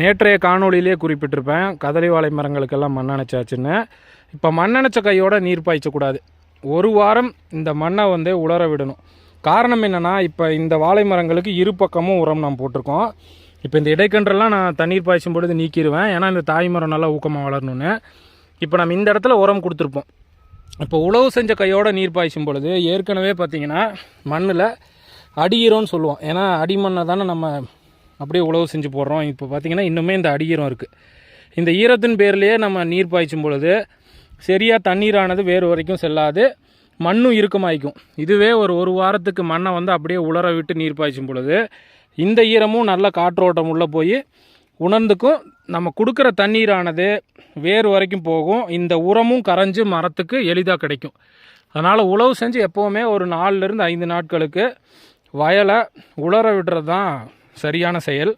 நேற்றைய காணொலியிலே குறிப்பிட்டிருப்பேன் கதலி வாழை மரங்களுக்கெல்லாம் மண்ணணைச்சாச்சுன்னு இப்போ மண்ணணைச்ச கையோட நீர் பாய்ச்சக்கூடாது ஒரு வாரம் இந்த மண்ணை வந்து உலர விடணும். காரணம் என்னென்னா இப்போ இந்த வாழை மரங்களுக்கு இரு பக்கமும் உரம் நாம் போட்டிருக்கோம். இப்போ இந்த இடைக்கன்றெல்லாம் நான் தண்ணீர் பாய்ச்சும் பொழுது நீக்கிடுவேன். ஏன்னா இந்த தாய் மரம் நல்லா ஊக்கமாக வளரணும்னு. இப்போ நம்ம இந்த இடத்துல உரம் கொடுத்துருப்போம். இப்போ உழவு செஞ்ச கையோட நீர் பாய்ச்சும் பொழுது ஏற்கனவே பார்த்தீங்கன்னா மண்ணில் அடிஈரம்னு சொல்லுவோம். ஏன்னா அடிமண்ணை தானே நம்ம அப்படியே உழவு செஞ்சு போடுறோம். இப்போ பார்த்தீங்கன்னா இன்னுமே இந்த அடிஈரம் இருக்குது இந்த ஈரத்தின் பேர்லேயே நம்ம நீர் பாய்ச்சும் பொழுது சரியாக தண்ணீரானது வேறு வரைக்கும் செல்லாது. மண்ணும் இறுக்கமாயிக்கும். இதுவே ஒரு ஒரு வாரத்துக்கு மண்ணை வந்து அப்படியே உலர விட்டு நீர் பாய்ச்சும் பொழுது இந்த ஈரமும் நல்ல காற்றோட்டம் உள்ளே போய் உணர்ந்துக்கும். நம்ம கொடுக்குற தண்ணீரானது வேறு வரைக்கும் போகும். இந்த உரமும் கரைஞ்சு மரத்துக்கு எளிதாக கிடைக்கும். அதனால் உழவு செஞ்சு எப்போவுமே ஒரு நாலுலேருந்து ஐந்து நாட்களுக்கு வயலை உலர விடுறது தான் சரியான செயல்.